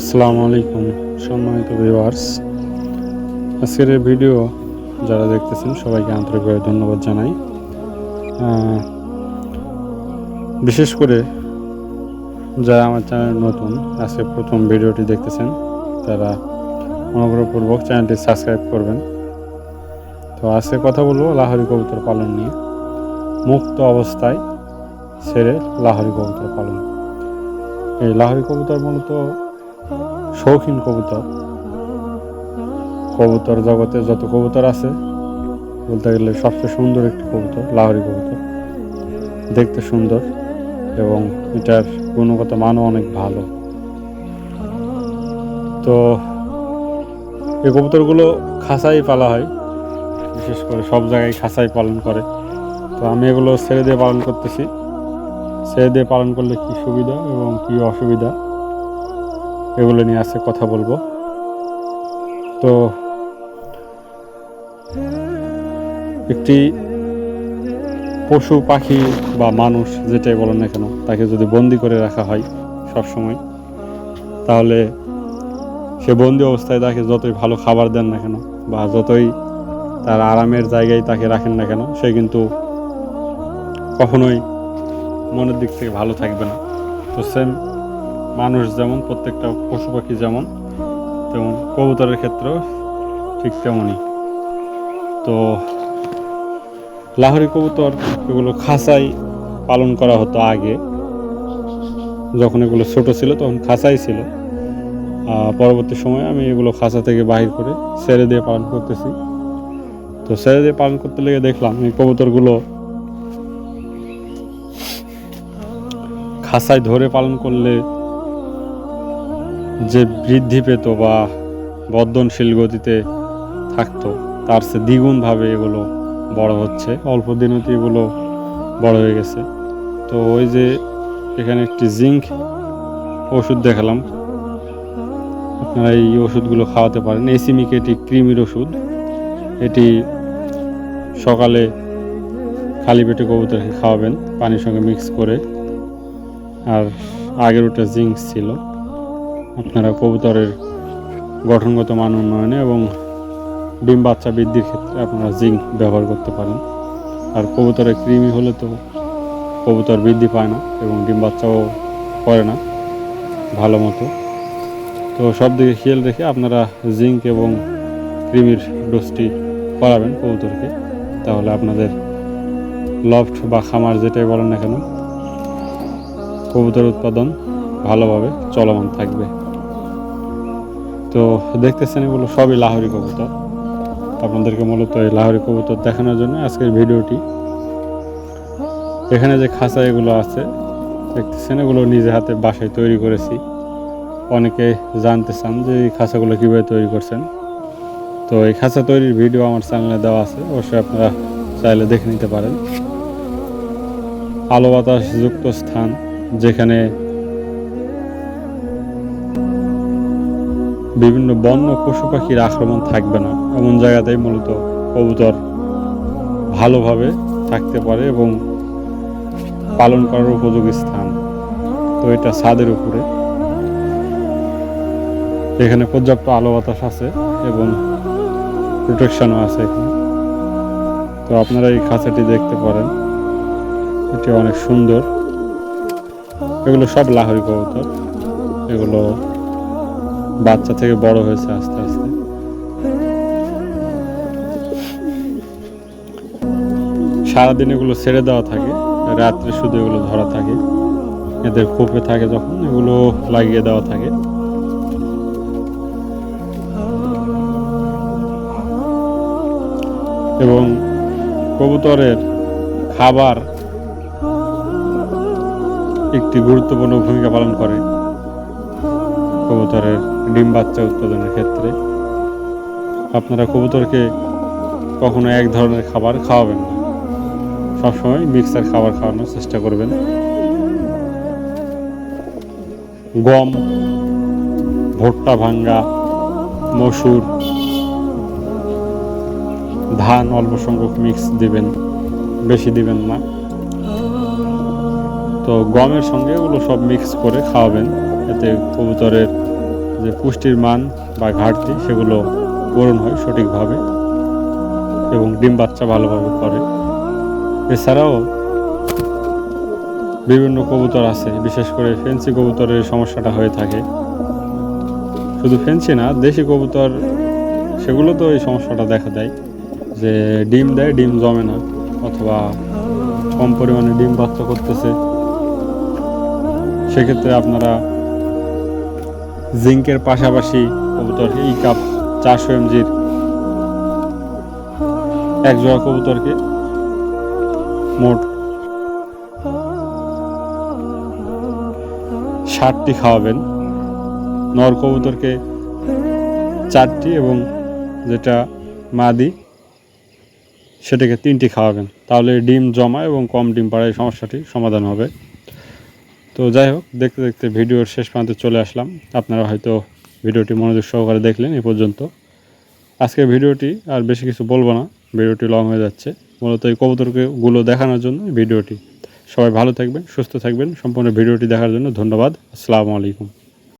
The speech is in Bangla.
আসসালামু আলাইকুম, সম্মানিত ভিউয়ার্স আজকের এই ভিডিও যারা দেখতেছেন, সবাইকে আন্তরিকভাবে ধন্যবাদ জানাই। বিশেষ করে যারা আমার চ্যানেল নতুন, আজকে প্রথম ভিডিওটি দেখতেছেন, তারা অনুগ্রহপূর্বক চ্যানেলটি সাবস্ক্রাইব করবেন। তো আজকে কথা বলব লাহরি কবুতর পালন নিয়ে। মুক্ত অবস্থায় ছেড়ে লাহরি কবুতর পালন। এই লাহরি কবুতর মূলত শৌখিন কবুতর। কবুতর জগতে যত কবুতর আছে, বলতে গেলে সবচেয়ে সুন্দর একটি কবুতর, লাহরি কবুতর। দেখতে সুন্দর এবং এটার গুণগত মানও অনেক ভালো। তো এই কবুতরগুলো খাঁচাই পালা হয়, বিশেষ করে সব জায়গায় খাঁচাই পালন করে। তো আমি এগুলো ছেড়ে দিয়ে পালন করতেছি। ছেড়ে দিয়ে পালন করলে কি সুবিধা এবং কি অসুবিধা? এগুলো নিয়ে আজকে কথা বলব। তো একটি পশু, পাখি বা মানুষ যেটাই বলেন না কেন, তাকে যদি বন্দি করে রাখা হয় সব সময় তাহলে সে বন্দি অবস্থায় তাকে যতই ভালো খাবার দেন না কেন বা যতই তার আরামের জায়গায় তাকে রাখেন না কেন, সে কিন্তু কখনোই মনের দিক থেকে ভালো থাকবে না। তো সেম মানুষ যেমন, প্রত্যেকটা পশু পাখি যেমন, তেমন কবুতরের ক্ষেত্রেও ঠিক তেমনই। তো লাহরি কবুতর এগুলো খাঁচাই পালন করা হতো আগে। যখন এগুলো ছোট ছিল তখন খাঁচাই ছিল। পরবর্তী সময়ে আমি এগুলো খাঁচা থেকে বাহির করে ছেড়ে দিয়ে পালন করতেছি। তো ছেড়ে দিয়ে পালন করতে লেগে দেখলাম এই কবুতরগুলো খাঁচায় ধরে পালন করলে যে বৃদ্ধি পেত বা বর্ধনশীল গতিতে থাকতো, তার সে দ্বিগুণভাবে এগুলো বড় হচ্ছে। অল্প দিনেতে এগুলো বড় হয়ে গেছে। তো ওই যে এখানে একটি জিঙ্ক ওষুধ দেখালাম। আপনারা এই ওষুধগুলো খাওয়াতে পারেন। এসিমিক এটি ক্রিমির ওষুধ। এটি সকালে খালি পেটে কবুতরকে খাওয়াবেন, পানির সঙ্গে মিক্স করে। আর আগের ওটা জিঙ্ক ছিল। আপনারা কবুতরের গঠনগত মান উন্নয়নে এবং ডিম বাচ্চা বৃদ্ধির ক্ষেত্রে আপনারা জিঙ্ক ব্যবহার করতে পারেন। আর কবুতরের কৃমি হলে তো কবুতর বৃদ্ধি পায় না এবং ডিম বাচ্চাও করে না ভালো মতো। তো সব দিকে খেয়াল রেখে আপনারা জিঙ্ক এবং কৃমির ডোজটি করাবেন কবুতরকে। তাহলে আপনাদের লফট বা খামার যেটাই বলেন না কেন কবুতর উৎপাদন ভালোভাবে চলমান থাকবে। তো দেখতেছেন এগুলো সবই লাহোরি কবুতর। আপনাদেরকে মূলত এই লাহোরি কবুতর দেখানোর জন্য আজকের ভিডিওটি। এখানে যে খাঁচা এগুলো আছে, দেখতেছেন এগুলো নিজে হাতে বাসায় তৈরি করেছি। অনেকে জানতে চান যে এই খাঁচাগুলো কীভাবে তৈরি করছেন। তো এই খাঁচা তৈরির ভিডিও আমার চ্যানেলে দেওয়া আছে, অবশ্যই আপনারা চাইলে দেখে নিতে পারেন। আলো বাতাস যুক্ত স্থান, যেখানে বিভিন্ন বন্য পশু পাখির আক্রমণ থাকবে না। এমন জায়গাতেই মূলত কবুতর ভালোভাবে থাকতে পারে এবং পালন করার উপযোগী স্থান। তো এটা ছাদের উপরে। এখানে পর্যাপ্ত আলো বাতাস আছে এবং প্রোটেকশনও আছে এখানে। তো আপনারা এই খাঁচাটি দেখতে পারেন। এটি অনেক সুন্দর। এগুলো সব লাহরি কবুতর। এগুলো বাচ্চা থেকে বড় হয়েছে আস্তে আস্তে। সারাদিন এগুলো ছেড়ে দেওয়া থাকে, রাত্রে শুধু এগুলো ধরা থাকে। এদের খোপে থাকে যখন, এগুলো লাগিয়ে দেওয়া থাকে। এবং কবুতরের খাবার একটি গুরুত্বপূর্ণ ভূমিকা পালন করে। কবুতরের ডিম বাচ্চা উৎপাদনের ক্ষেত্রে। আপনারা কবুতরকে কখনো এক ধরনের খাবার খাওয়াবেন না। সবসময় মিক্সার খাবার খাওয়ানোর চেষ্টা করবেন। গম, ভুট্টা ভাঙ্গা, মসুর, ধান অল্প সংখ্যক মিক্স দিবেন, বেশি দিবেন না। তো গমের সঙ্গে ওগুলো সব মিক্স করে খাওয়াবেন। এতে কবুতরের যে পুষ্টির মান বা ঘাটতি সেগুলো পূরণ হয় সঠিকভাবে এবং ডিম বাচ্চা ভালোভাবে করে। এছাড়াও বিভিন্ন কবুতর আছে, বিশেষ করে ফেন্সি কবুতরের সমস্যাটা হয়ে থাকে। শুধু ফেন্সি না, দেশি কবুতর, সেগুলো তো এই সমস্যাটা দেখা দেয় যে ডিম দেয়, ডিম জমে না অথবা কম পরিমাণে ডিম বাচ্চা করতেছে। সেক্ষেত্রে আপনারা জিঙ্কের পাশাপাশি কবুতর ই কাপ চারশো এমজির এক জোড়া কবুতরকে মোট ষাটটি খাওয়াবেন। নর কবুতরকে চারটি এবং যেটা মাদি, সেটাকে তিনটি খাওয়াবেন। তাহলে ডিম জমা এবং কম ডিম পাড়ায় সমস্যাটি সমাধান হবে। তো যাই হোক, দেখতে দেখতে ভিডিওর শেষ প্রান্তে চলে আসলাম। আপনারা হয়তো ভিডিওটি মনোযোগ সহকারে দেখলেন এ পর্যন্ত। আজকের ভিডিওটি আর বেশি কিছু বলব না। ভিডিওটি লং হয়ে যাচ্ছে। মূলত এই কবুতরগুলো দেখানোর জন্য ভিডিওটি। সবাই ভালো থাকবেন, সুস্থ থাকবেন। সম্পূর্ণ ভিডিওটি দেখার জন্য ধন্যবাদ। আসসালামু আলাইকুম।